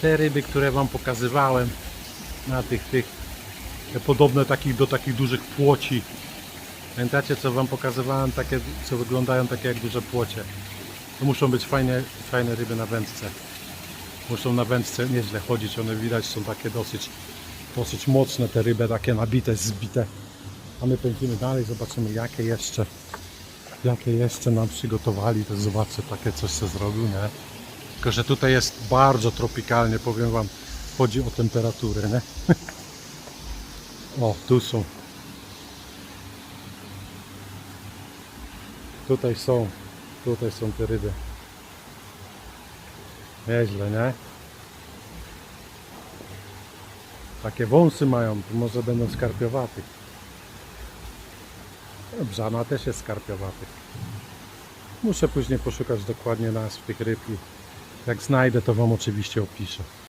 te ryby, które wam pokazywałem na tych, tych podobne takich, do takich dużych płoci. Pamiętacie co wam pokazywałem, takie co wyglądają takie jak duże płocie. To muszą być fajne, fajne ryby na wędce. Muszą na wędce nieźle chodzić, one widać są takie dosyć, dosyć mocne te ryby, takie nabite, zbite. A my pędzimy dalej, zobaczymy jakie jeszcze, jakie jeszcze nam przygotowali. To zobaczę, takie coś co zrobił, nie? Tylko, że tutaj jest bardzo tropikalnie, powiem wam, chodzi o temperaturę, nie? O, tu są. Tutaj są, tutaj są te ryby. Nieźle, nie? Takie wąsy mają, to może będą skarpiowaty. Brzana też jest skarpiowaty. Muszę później poszukać dokładnie nazw tych ryb jak znajdę to Wam oczywiście opiszę.